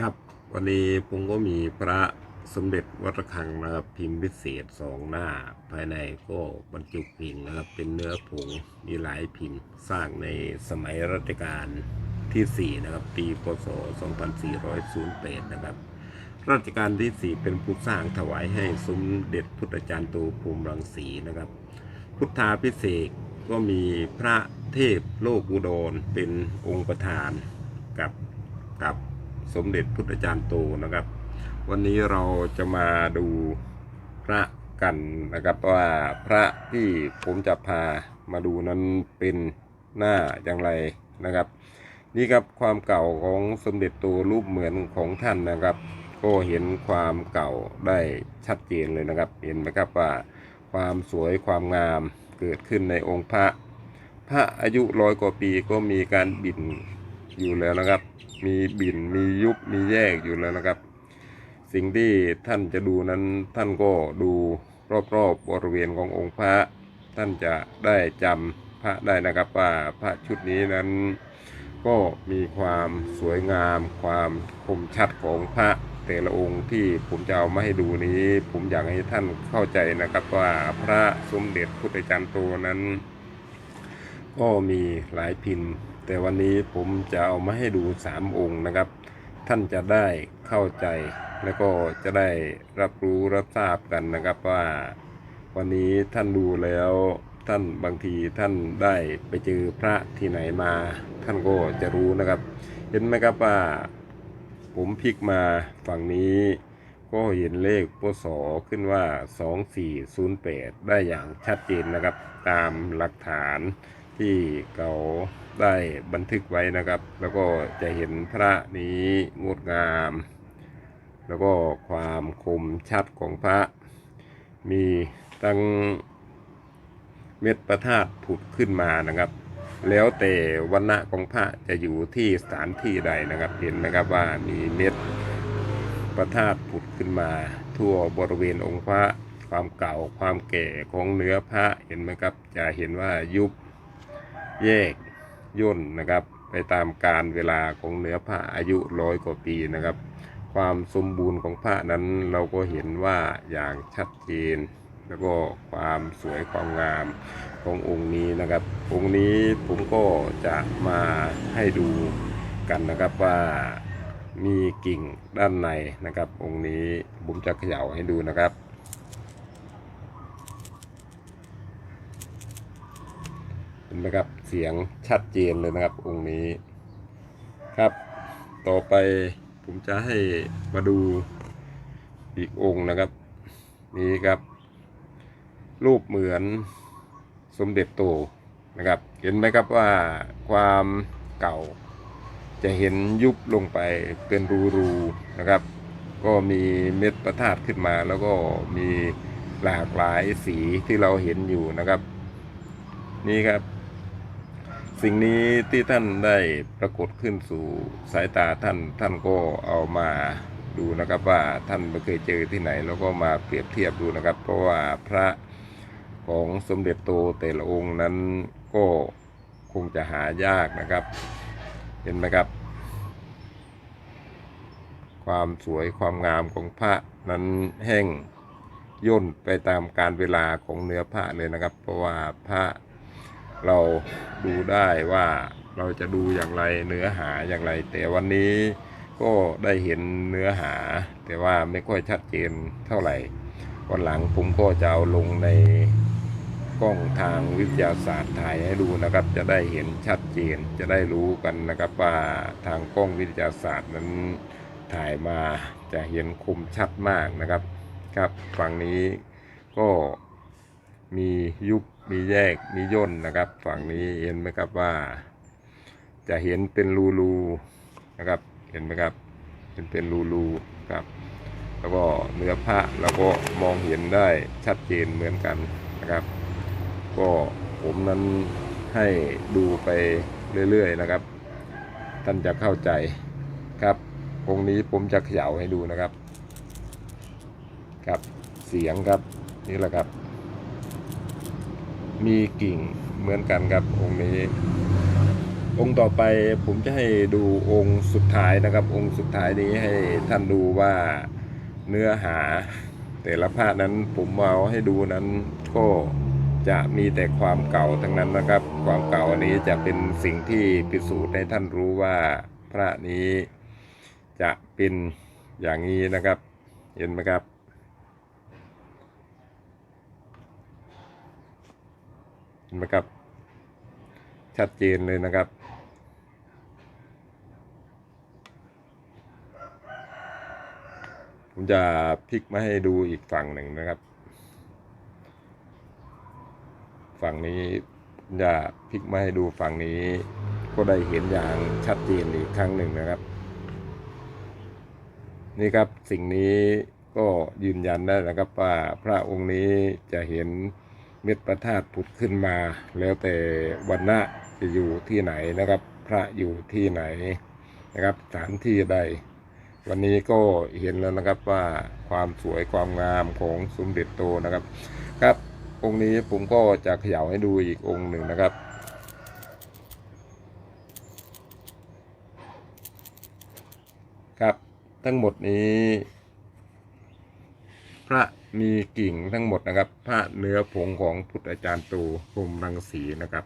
ครับวันนี้ผมก็มีพระสมเด็จวัดระฆังนะครับพิมพ์พิเศษสองหน้า ภายในก็บรรจุพิมพ์นะครับเป็นเนื้อผงมีหลายพิมพ์สร้างในสมัยรัชกาลที่ 4 นะครับ ปีพศ 2408 นะครับ รัชกาลที่ 4 เป็นผู้สร้างถวายให้สมเด็จพุทธจารย์โตภูมิรังสีนะครับ พุทธาพิเศษก็มีพระเทพโลกุดรเป็นองค์ประธานกับกับ สมเด็จพุทธจารย์โตนะครับ วันนี้เราจะมาดูพระกันนะครับว่าพระที่ผมจะพามาดูนั้นเป็นหน้าอย่างไรนะครับ นี่ครับความเก่าของสมเด็จโตรูปเหมือนของท่านนะครับ ก็เห็นความเก่าได้ชัดเจนเลยนะครับ เห็นไหมครับว่าความสวยความงามเกิดขึ้นในองค์พระ พระอายุร้อยกว่าปีก็มีการบิน อยู่แล้วนะครับ มีบินมียุบมีแยกอยู่แล้วนะครับ สิ่งที่ท่านจะดูนั้นท่านก็ดูรอบๆบริเวณขององค์พระ ท่านจะได้จำพระได้นะครับว่าพระชุดนี้นั้นก็มีความสวยงาม ความคมชัดของพระแต่ละองค์ที่ผมจะเอามาให้ดูนี้ ผมอยากให้ท่านเข้าใจนะครับว่าพระสมเด็จพุทธจารย์โตนั้น ก็มีหลายพิมพ์ แต่วันนี้ผมจะเอามาให้ดูสามองค์นะครับ ท่านจะได้เข้าใจแล้วก็จะได้รับรู้รับทราบกันนะครับว่า วันนี้ท่านดูแล้วท่านบางทีท่านได้ไปเจอพระที่ไหนมา ท่านก็จะรู้นะครับ เห็นไหมครับว่า ผมพลิกมาฝั่งนี้ ก็เห็นเลขปศขึ้นว่า 2408 ได้อย่างชัดเจนนะครับ ตามหลักฐานที่เขา ได้บันทึกไว้นะครับ แล้วก็จะเห็นพระนี้งดงาม แล้วก็ความคมชัดของพระ มีตั้งเม็ดประทาตผุดขึ้นมานะครับ แล้วแต่วันณะของพระจะอยู่ที่สถานที่ใดนะครับ เห็นไหมครับว่ามีเม็ดประทาตผุดขึ้นมา ทั่วบริเวณองค์พระความเก่าความแก่ของเนื้อพระเห็นไหมครับ จะเห็นว่ายุบแยก ย่นนะครับ ไปตามการเวลาของเนื้อพระอายุร้อยกว่าปีนะครับ ความสมบูรณ์ของพระนั้นเราก็เห็นว่าอย่างชัดเจน แล้วก็ความสวยความงามขององค์นี้นะครับ องค์นี้ผมก็จะมาให้ดูกันนะครับว่ามีกิ่งด้านในนะครับ องค์นี้ผมจะเขย่าให้ดูนะครับ ห็นไหมครับเสียงชัดเจนเลยนะครับองค์นี้ครับ ต่อไปผมจะให้มาดูอีกองค์นะครับ นี่ครับ รูปเหมือนสมเด็จโตนะครับ เห็นไหมครับว่าความเก่า จะเห็นยุบลงไปเป็นรูๆนะครับ ก็มีเม็ดประทาดขึ้นมา แล้วก็มีหลากหลายสีที่เราเห็นอยู่นะครับ นี่ครับ สิ่งนี้ที่ท่านได้ปรากฏขึ้นสู่สายตาท่านท่านก็เอามาดูนะครับว่าท่านไม่เคยเจอที่ไหน แล้วก็มาเปรียบเทียบดูนะครับ เพราะว่าพระของสมเด็จโตแต่ละองค์นั้นก็คงจะหายากนะครับ เห็นไหมครับ ความสวยความงามของพระนั้นแห้งย่นไปตามการเวลาของเนื้อพระเลยนะครับ เพราะว่าพระ เราดูได้ว่าเราจะดูอย่างไรเนื้อหาอย่างไร แต่วันนี้ก็ได้เห็นเนื้อหา แต่ว่าไม่ค่อยชัดเจนเท่าไหร่ วันหลังผมก็จะเอาลงในกล้องทางวิทยาศาสตร์ถ่ายให้ดูนะครับ จะได้เห็นชัดเจนจะได้รู้กันนะครับว่าทางกล้องวิทยาศาสตร์นั้นถ่ายมาจะเห็นคมชัดมากนะครับครับฝั่งนี้ก็มียุบ มีแยกมีย่นนะครับ ฝั่งนี้เห็นไหมครับว่า จะเห็นเป็นรูรูๆนะครับ เห็นไหมครับเห็นเป็นรูรูๆครับ แล้วก็เนื้อผ้าเราก็มองเห็นได้ชัดเจนเหมือนกันนะครับ ก็ผมนั้นให้ดูไปเรื่อยๆนะครับ ท่านจะเข้าใจครับองค์นี้ผมจะเขย่าให้ดูนะครับ ครับเสียงครับนี่แหละครับ มีกิ่งเหมือนกันครับองค์นี้ องค์ต่อไปผมจะให้ดูองค์สุดท้ายนะครับ องค์สุดท้ายนี้ให้ท่านดูว่าเนื้อหา แต่ละภาคนั้นผมเอาให้ดูนั้นก็จะมีแต่ความเก่าทั้งนั้นนะครับ ความเก่าอันนี้จะเป็นสิ่งที่พิสูจน์ให้ท่านรู้ว่าพระนี้จะเป็นอย่างนี้นะครับ เห็นไหมครับ เห็นไหมครับ ชัดเจนเลยนะครับ ผมจะพลิกมาให้ดูอีกฝั่งหนึ่งนะครับ ฝั่งนี้ผมจะพลิกมาให้ดูฝั่งนี้ ก็ได้เห็นอย่างชัดเจนอีกครั้งหนึ่งนะครับ นี่ครับสิ่งนี้ก็ยืนยันได้นะครับว่าพระองค์นี้จะเห็น เม็ดประธาตุผุดขึ้นมา แล้วแต่วันณะจะอยู่ที่ไหนนะครับ พระอยู่ที่ไหนนะครับสถานที่ใด วันนี้ก็เห็นแล้วนะครับว่าความสวยความงามของสมเด็จโตนะครับครับ องค์นี้ผมก็จะเขย่าให้ดูอีกองค์หนึ่งนะครับครับทั้งหมดนี้ พระ มีกิ่งทั้งหมดนะครับพระเนื้อผงของพุทธอาจารย์ตูพรหมรังสีนะครับ